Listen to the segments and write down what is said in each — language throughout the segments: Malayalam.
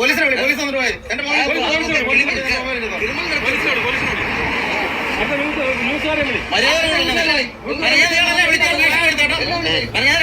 പോലീസിനെ വിളി പോലീസ് വന്നിട്ട് പോയി. എന്റെ മോനെ പോലീസ് പോലീസ് മര്യാദയാണല്ലേ വിളിച്ചത് കാണിക്കാൻ കേട്ടോ. മര്യാദ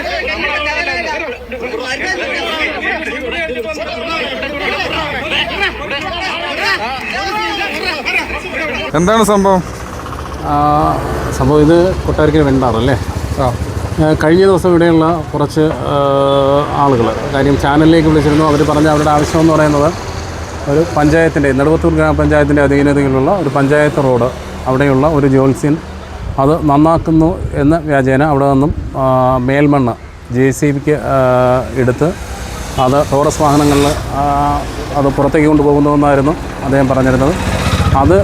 എന്താണ് സംഭവം? സംഭവം ഇത് കൊട്ടാരക്കര വെണ്ടാറല്ലേ ആ. കഴിഞ്ഞ ദിവസം ഇവിടെയുള്ള കുറച്ച് ആളുകൾ കാര്യം ചാനലിലേക്ക് വിളിച്ചിരുന്നു. അവർ പറഞ്ഞ അവരുടെ ആവശ്യം എന്ന് പറയുന്നത് ഒരു പഞ്ചായത്തിന്റെ നെടുവത്തൂർ ഗ്രാമപഞ്ചായത്തിന്റെ അധീനതയിലുള്ള ഒരു പഞ്ചായത്ത് റോഡ് അവിടെയുള്ള ഒരു ജോത്സ്യൻ അത് നന്നാക്കുന്നു എന്ന വ്യാജേന അവിടെ നിന്നും മേൽമണ്ണ് ജെ സി ബിക്ക് എടുത്ത് അത് ടോറസ് വാഹനങ്ങളിൽ അത് പുറത്തേക്ക് കൊണ്ടുപോകുന്നുവെന്നായിരുന്നു അദ്ദേഹം പറഞ്ഞിരുന്നത്. അത്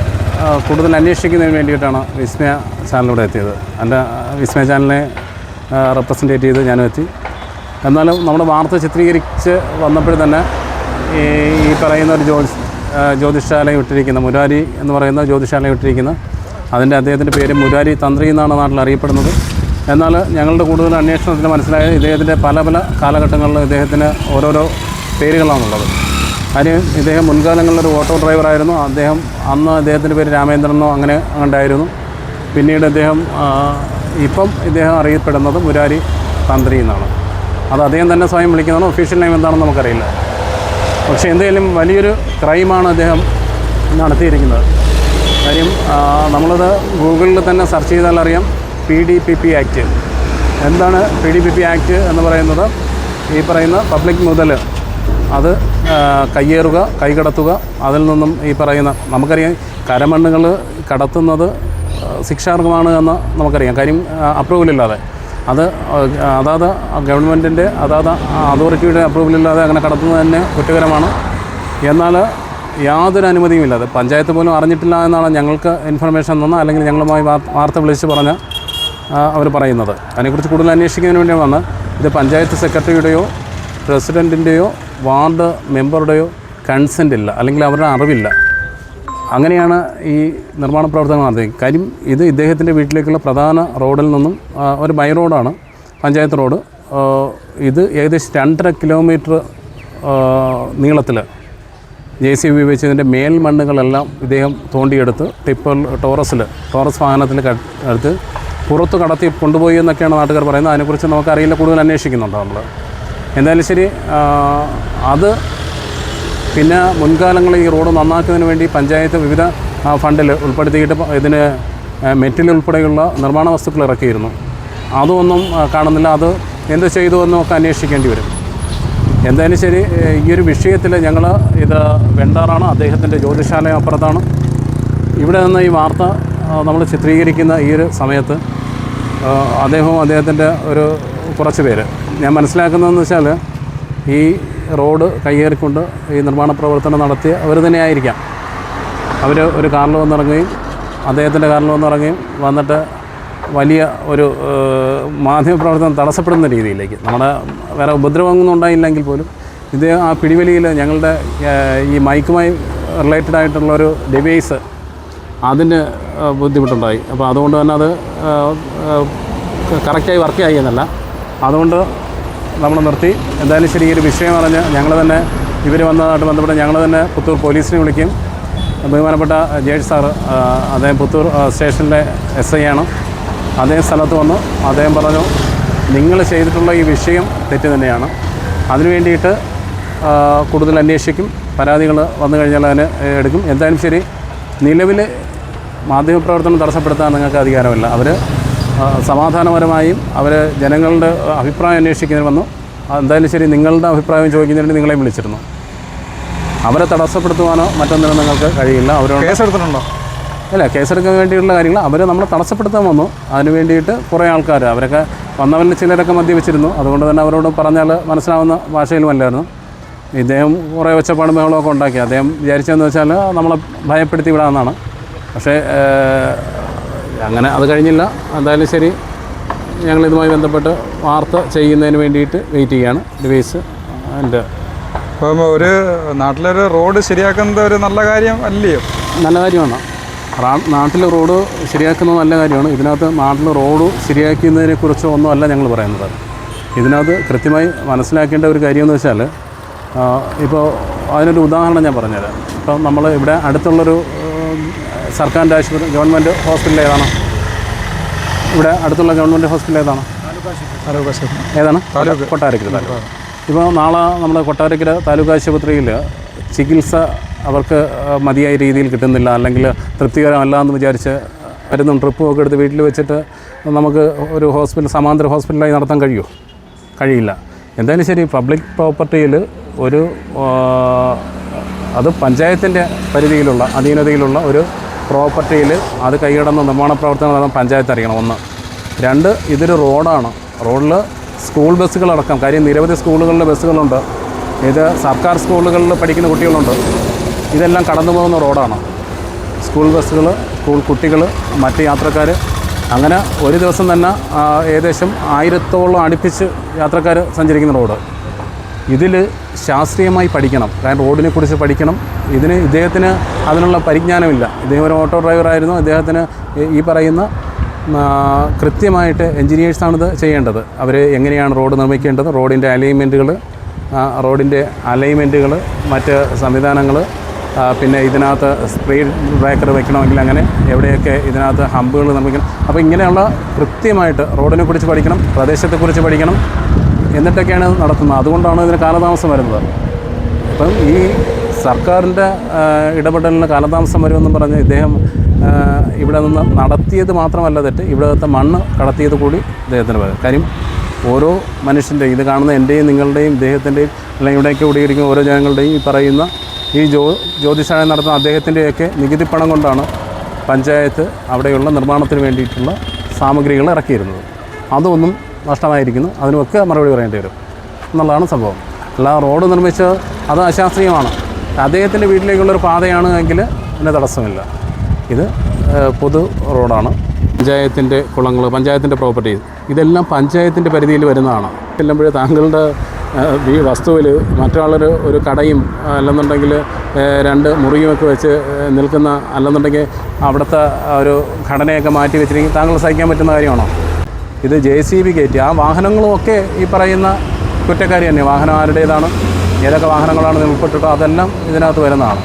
കൂടുതൽ അന്വേഷിക്കുന്നതിന് വേണ്ടിയിട്ടാണ് വിസ്മയ ചാനലിലൂടെ എത്തിയത്. എന്റെ വിസ്മയ ചാനലിനെ റെപ്രസെന്റേറ്റ് ചെയ്ത് ഞാനും എത്തി. എന്നാലും നമ്മുടെ വാർത്ത ചിത്രീകരിച്ച് വന്നപ്പോഴും തന്നെ ഈ ഈ പറയുന്ന ഒരു ജ്യോതിഷ് ജ്യോതിഷാലയം ഇട്ടിരിക്കുന്ന മുരാരി എന്ന് പറയുന്ന ജ്യോതിഷാലയം ഇട്ടിരിക്കുന്ന അതിന്റെ അദ്ദേഹത്തിന്റെ പേര് മുരാരി തന്ത്രി എന്നാണ് നാട്ടിൽ അറിയപ്പെടുന്നത്. എന്നാൽ ഞങ്ങളുടെ കൂടുതൽ അന്വേഷണത്തിന് മനസ്സിലായത് ഇദ്ദേഹത്തിന്റെ പല പല കാലഘട്ടങ്ങളിൽ ഇദ്ദേഹത്തിന് ഓരോരോ പേരുകളാണുള്ളത്. കാര്യം ഇദ്ദേഹം മുൻകാലങ്ങളിൽ ഒരു ഓട്ടോ ഡ്രൈവറായിരുന്നു. അദ്ദേഹം അന്ന് അദ്ദേഹത്തിന്റെ പേര് രാമേന്ദ്രൻ എന്നോ അങ്ങനെ ഉണ്ടായിരുന്നു പിന്നീട് അദ്ദേഹം ഇപ്പം ഇദ്ദേഹം അറിയപ്പെടുന്നത് മുരാരി തന്ത്രി എന്നാണ്. അത് അദ്ദേഹം തന്നെ സ്വയം വിളിക്കുന്നതാണ്. ഒഫീഷ്യൽ നെയിം എന്താണെന്ന് നമുക്കറിയില്ല. പക്ഷേ എന്തെങ്കിലും വലിയൊരു ക്രൈമാണ് അദ്ദേഹം നടത്തിയിരിക്കുന്നത്. കാര്യം നമ്മളത് ഗൂഗിളിൽ തന്നെ സെർച്ച് ചെയ്താൽ അറിയാം. P D P P act. എന്താണ് P D P P act എന്ന് പറയുന്നത്? ഈ പറയുന്ന പബ്ലിക് മുതൽ അത് കയ്യേറുക കൈകടത്തുക അതിൽ നിന്നും ഈ പറയുന്ന നമുക്കറിയാം കരമണ്ണുകൾ കടത്തുന്നത് ശിക്ഷാർഹമാണ് എന്ന് നമുക്കറിയാം. കാര്യം അപ്രൂവൽ ഇല്ലാതെ അത് അതാത് ഗവൺമെന്റിന്റെ അതാത് അതോറിറ്റിയുടെ അപ്രൂവൽ ഇല്ലാതെ അങ്ങനെ കടത്തുന്നത് തന്നെ കുറ്റകരമാണ്. എന്നാൽ യാതൊരു അനുമതിയും ഇല്ലാതെ പഞ്ചായത്ത് പോലും അറിഞ്ഞിട്ടില്ല എന്നാണ് ഞങ്ങൾക്ക് ഇൻഫർമേഷൻ തന്ന അല്ലെങ്കിൽ ഞങ്ങളുമായി വാർ- വാർത്ത വിളിച്ച് പറഞ്ഞ അവർ പറയുന്നത്. അതിനെക്കുറിച്ച് കൂടുതൽ അന്വേഷിക്കുന്നതിന് വേണ്ടിയാണ് ഇത് പഞ്ചായത്ത് സെക്രട്ടറിയുടെയോ പ്രസിഡന്റിന്റെയോ വാർഡ് മെമ്പറുടെയോ കൺസെന്റ് ഇല്ല. അല്ലെങ്കിൽ അവരുടെ അറിവില്ല. അങ്ങനെയാണ് ഈ നിർമ്മാണ പ്രവർത്തനങ്ങൾ നടത്തിയത്. കാര്യം ഇത് ഇദ്ദേഹത്തിന്റെ വീട്ടിലേക്കുള്ള പ്രധാന റോഡിൽ നിന്നും ഒരു ബൈ റോഡാണ് പഞ്ചായത്ത് റോഡ്. ഇത് ഏകദേശം രണ്ടര കിലോമീറ്റർ നീളത്തിൽ ജെ സി ബി വെച്ച് ഇതിന്റെ മേൽമണ്ണുകളെല്ലാം ഇദ്ദേഹം തോണ്ടിയെടുത്ത് ടിപ്പർ ടോറസിൽ ടോറസ് വാഹനത്തിൽ എടുത്ത് പുറത്ത് കടത്തി കൊണ്ടുപോയി എന്നൊക്കെയാണ് നാട്ടുകാർ പറയുന്നത്. അതിനെക്കുറിച്ച് നമുക്കറിയില്ല. കൂടുതൽ അന്വേഷിക്കുന്നുണ്ട് നമ്മൾ എന്തായാലും ശരി അത് പിന്നെ മുൻകാലങ്ങളിൽ ഈ റോഡ് നന്നാക്കുന്നതിന് വേണ്ടി പഞ്ചായത്ത് വിവിധ ഫണ്ടിൽ ഉൾപ്പെടുത്തിയിട്ട് ഇതിന് മെറ്റൽ ഉൾപ്പെടെയുള്ള നിർമ്മാണ വസ്തുക്കൾ ഇറക്കിയിരുന്നു. അതൊന്നും കാണുന്നില്ല. അത് എന്ത് ചെയ്തു എന്നും ഒക്കെ അന്വേഷിക്കേണ്ടി വരും. എന്തായാലും ശരി ഈ ഒരു വിഷയത്തിൽ ഞങ്ങൾ ഇത് വെണ്ടാറാണ്. അദ്ദേഹത്തിന്റെ ജ്യോതിശാലയം അപ്പുറത്താണ്. ഇവിടെ നിന്ന് ഈ വാർത്ത നമ്മൾ ചിത്രീകരിക്കുന്ന ഈ ഒരു സമയത്ത് അദ്ദേഹവും അദ്ദേഹത്തിന്റെ ഒരു കുറച്ച് പേര്. ഞാൻ മനസ്സിലാക്കുന്നതെന്ന് വെച്ചാൽ ഈ റോഡ് കയ്യേറിക്കൊണ്ട് ഈ നിർമ്മാണ പ്രവർത്തനം നടത്തിയ അവർ തന്നെ ആയിരിക്കാം അവർ ഒരു കാറിൽ വന്നിറങ്ങുകയും അദ്ദേഹത്തിന്റെ കാറിൽ വന്നിറങ്ങുകയും വന്നിട്ട് വലിയ ഒരു മാധ്യമപ്രവർത്തനം തടസ്സപ്പെടുന്ന രീതിയിലേക്ക് നമ്മുടെ വേറെ ഉപദ്രവമൊന്നും ഉണ്ടായില്ലെങ്കിൽ പോലും ഇദ്ദേഹം ആ പിടിവലിയിൽ ഞങ്ങളുടെ ഈ മൈക്കുമായി റിലേറ്റഡ് ആയിട്ടുള്ള ഒരു ഡിവൈസ് അതിന് ബുദ്ധിമുട്ടുണ്ടായി. അപ്പോൾ അതുകൊണ്ട് തന്നെ അത് കറക്റ്റായി വർക്ക് ആയി എന്നല്ല. അതുകൊണ്ട് നമ്മൾ നിർത്തി. എന്തായാലും ശരി ഈ ഒരു വിഷയം അറിഞ്ഞ് ഞങ്ങൾ തന്നെ ഇവർ വന്നതായിട്ട് ബന്ധപ്പെട്ട് ഞങ്ങൾ തന്നെ പുത്തൂർ പോലീസിനെ വിളിക്കും. ബഹുമാനപ്പെട്ട ജേഷ് സാറ് അദ്ദേഹം പുത്തൂർ സ്റ്റേഷനിലെ എസ് ഐ ആണ്. അദ്ദേഹം സ്ഥലത്ത് വന്നു. അദ്ദേഹം പറഞ്ഞു നിങ്ങൾ ചെയ്തിട്ടുള്ള ഈ വിഷയം തെറ്റ് തന്നെയാണ്. അതിനു വേണ്ടിയിട്ട് കൂടുതൽ അന്വേഷിക്കും. പരാതികൾ വന്നു കഴിഞ്ഞാൽ അതിന് എടുക്കും. എന്തായാലും ശരി നിലവിൽ മാധ്യമപ്രവർത്തനം തടസ്സപ്പെടുത്താൻ നിങ്ങൾക്ക് അധികാരമില്ല. അവർ സമാധാനപരമായും അവർ ജനങ്ങളുടെ അഭിപ്രായം അന്വേഷിക്കുന്നതിന് വന്നു. എന്തായാലും ശരി നിങ്ങളുടെ അഭിപ്രായം ചോദിക്കുന്നതിന് നിങ്ങളെയും വിളിച്ചിരുന്നു. അവരെ തടസ്സപ്പെടുത്തുവാനോ മറ്റൊന്നിനും നിങ്ങൾക്ക് കഴിയില്ല. അവരോട് കേസെടുത്തിട്ടുണ്ടോ അല്ല കേസെടുക്കാൻ വേണ്ടിയിട്ടുള്ള കാര്യങ്ങൾ അവർ നമ്മളെ തടസ്സപ്പെടുത്താൻ വന്നു. അതിന് വേണ്ടിയിട്ട് കുറേ ആൾക്കാർ അവരൊക്കെ വന്നവരിൽ ചിലരൊക്കെ മദ്യപിച്ചിരുന്നു. അതുകൊണ്ട് തന്നെ അവരോട് പറഞ്ഞാൽ മനസ്സിലാവുന്ന ഭാഷയിലുമല്ലായിരുന്നു. ഇദ്ദേഹം കുറേ ഒച്ചപ്പാടും ബഹളമൊക്കെ ഉണ്ടാക്കി. അദ്ദേഹം വിചാരിച്ചതെന്ന് വെച്ചാൽ നമ്മളെ ഭയപ്പെടുത്തി വിടാമെന്നാണ് പക്ഷേ അങ്ങനെ അത് കഴിഞ്ഞില്ല. എന്തായാലും ശരി. ഞങ്ങൾ ഇതുമായി ബന്ധപ്പെട്ട് വാർത്ത ചെയ്യുന്നതിന് വേണ്ടിയിട്ട് വെയിറ്റ് ചെയ്യുകയാണ്. ഡിവൈസ് എന്റെ അപ്പം ഒരു നാട്ടിലൊരു റോഡ് ശരിയാക്കുന്നത് ഒരു നല്ല കാര്യം അല്ലയോ? നല്ല കാര്യമാണ്. നാട്ടിൽ റോഡ് ശരിയാക്കുന്നത് നല്ല കാര്യമാണ്. ഇതിനകത്ത് നാട്ടിൽ റോഡ് ശരിയാക്കുന്നതിനെക്കുറിച്ച് ഒന്നും അല്ല ഞങ്ങൾ പറയുന്നത്. ഇതിനകത്ത് കൃത്യമായി മനസ്സിലാക്കേണ്ട ഒരു കാര്യമെന്ന് വെച്ചാൽ ഇപ്പോൾ അതിനൊരു ഉദാഹരണം ഞാൻ പറഞ്ഞുതരാം. ഇപ്പം നമ്മൾ ഇവിടെ അടുത്തുള്ളൊരു സർക്കാരിന്റെ ആശുപത്രി ഗവൺമെന്റ് ഹോസ്പിറ്റൽ ഏതാണ്? ഇവിടെ അടുത്തുള്ള ഗവൺമെന്റ് ഹോസ്പിറ്റൽ ഏതാണ്? ഏതാണ്? കൊട്ടാരക്കര താലൂക്ക്. ഇപ്പോൾ നാളെ നമ്മൾ കൊട്ടാരക്കര താലൂക്ക് ആശുപത്രിയിൽ ചികിത്സ അവർക്ക് മതിയായ രീതിയിൽ കിട്ടുന്നില്ല. അല്ലെങ്കിൽ തൃപ്തികരമല്ല എന്ന് വിചാരിച്ച് മരുന്നും ട്രിപ്പും ഒക്കെ എടുത്ത് വീട്ടിൽ വെച്ചിട്ട് നമുക്ക് ഒരു ഹോസ്പിറ്റൽ സമാന്തര ഹോസ്പിറ്റലായി നടത്താൻ കഴിയുമോ കഴിയില്ല. എന്തായാലും ശരി പബ്ലിക് പ്രോപ്പർട്ടിയിൽ ഒരു അത് പഞ്ചായത്തിന്റെ പരിധിയിലുള്ള അധീനതയിലുള്ള ഒരു പ്രോപ്പർട്ടിയിൽ അത് കൈയിടുന്ന നിർമ്മാണ പ്രവർത്തനം നടന്ന പഞ്ചായത്ത് അറിയണം. ഒന്ന്. രണ്ട് ഇതൊരു റോഡാണ്. റോഡിൽ സ്കൂൾ ബസ്സുകളടക്കം കാര്യം നിരവധി സ്കൂളുകളിലെ ബസ്സുകളുണ്ട്. ഇത് സർക്കാർ സ്കൂളുകളിൽ പഠിക്കുന്ന കുട്ടികളുണ്ട്. ഇതെല്ലാം കടന്നു പോകുന്ന റോഡാണ്. സ്കൂൾ ബസ്സുകൾ സ്കൂൾ കുട്ടികൾ മറ്റ് യാത്രക്കാർ. അങ്ങനെ ഒരു ദിവസം തന്നെ ഏകദേശം ആയിരത്തോളം അടുപ്പിച്ച് യാത്രക്കാർ സഞ്ചരിക്കുന്ന റോഡ്. ഇതിൽ ശാസ്ത്രീയമായി പഠിക്കണം. കാരണം റോഡിനെ കുറിച്ച് പഠിക്കണം. ഇതിന് ഇദ്ദേഹത്തിന് അതിനുള്ള പരിജ്ഞാനമില്ല. ഇദ്ദേഹം ഒരു ഓട്ടോ ഡ്രൈവറായിരുന്നു. അദ്ദേഹത്തിന് ഈ- പറയുന്ന കൃത്യമായിട്ട് എൻജിനീയേഴ്സാണിത് ചെയ്യേണ്ടത്. അവർ എങ്ങനെയാണ് റോഡ് നിർമ്മിക്കേണ്ടത്? റോഡിന്റെ അലൈൻമെന്റുകൾ റോഡിന്റെ അലൈൻമെന്റുകൾ മറ്റ് സംവിധാനങ്ങൾ പിന്നെ ഇതിനകത്ത് സ്പീഡ് ബ്രേക്കർ വെക്കണമെങ്കിൽ അങ്ങനെ എവിടെയൊക്കെ ഇതിനകത്ത് ഹമ്പുകൾ നിർമ്മിക്കണം? അപ്പോൾ ഇങ്ങനെയുള്ള കൃത്യമായിട്ട് റോഡിനെ കുറിച്ച് പഠിക്കണം പ്രദേശത്തെക്കുറിച്ച് പഠിക്കണം എന്നിട്ടൊക്കെയാണ് നടത്തുന്നത്. അതുകൊണ്ടാണ് ഇതിന് കാലതാമസം വരുന്നത്. ഇപ്പം ഈ സർക്കാരിന്റെ ഇടപെടലിന് കാലതാമസം വരുമെന്നും പറഞ്ഞ് ഇദ്ദേഹം ഇവിടെ നിന്ന് നടത്തിയത് മാത്രമല്ല തെറ്റ് ഇവിടുത്തെ മണ്ണ് കടത്തിയത് കൂടി ഇദ്ദേഹത്തിന് വരും കാര്യം ഓരോ മനുഷ്യന്റെയും ഇത് കാണുന്ന എന്റെയും നിങ്ങളുടെയും ഇദ്ദേഹത്തിന്റെയും അല്ലെങ്കിൽ ഇവിടേക്ക് കൂടിയിരിക്കുന്ന ഓരോ ജനങ്ങളുടെയും ഈ പറയുന്ന ഈ ജ്യോ ജ്യോതിശാല നടത്തുന്ന അദ്ദേഹത്തിന്റെയൊക്കെ നികുതി പണം കൊണ്ടാണ് പഞ്ചായത്ത് അവിടെയുള്ള നിർമ്മാണത്തിന് വേണ്ടിയിട്ടുള്ള സാമഗ്രികൾ ഇറക്കിയിരുന്നത്. അതൊന്നും നഷ്ടമായിരിക്കുന്നു. അതിനുമൊക്കെ മറുപടി പറയേണ്ടി വരും. എന്നുള്ളതാണ് സംഭവം. അല്ല റോഡ് നിർമ്മിച്ച് അത് അശാസ്ത്രീയമാണ്. അദ്ദേഹത്തിന്റെ വീട്ടിലേക്കുള്ളൊരു പാതയാണ് എങ്കിൽ അതിന് തടസ്സമില്ല. ഇത് പൊതു റോഡാണ്. പഞ്ചായത്തിന്റെ കുളങ്ങൾ പഞ്ചായത്തിന്റെ പ്രോപ്പർട്ടി ഇതെല്ലാം പഞ്ചായത്തിന്റെ പരിധിയിൽ വരുന്നതാണ്. ചെല്ലുമ്പോൾ താങ്കളുടെ ഈ വസ്തുവിൽ മറ്റൊരാളൊരു ഒരു കടയും അല്ലെന്നുണ്ടെങ്കിൽ രണ്ട് മുറിയുമൊക്കെ വെച്ച് നിൽക്കുന്ന അല്ലെന്നുണ്ടെങ്കിൽ അവിടുത്തെ ഒരു ഘടനയൊക്കെ മാറ്റി വെച്ചിരിക്കും. താങ്കൾ സഹിക്കാൻ പറ്റുന്ന കാര്യമാണോ? ഇത് ജെ സി ബി കയറ്റി. ആ വാഹനങ്ങളും ഒക്കെ ഈ പറയുന്ന കുറ്റക്കാരി തന്നെ. വാഹനം ആരുടേതാണ്? ഏതൊക്കെ വാഹനങ്ങളാണ് ഉൾപ്പെട്ടിട്ടോ അതെല്ലാം ഇതിനകത്ത് വരുന്നതാണ്.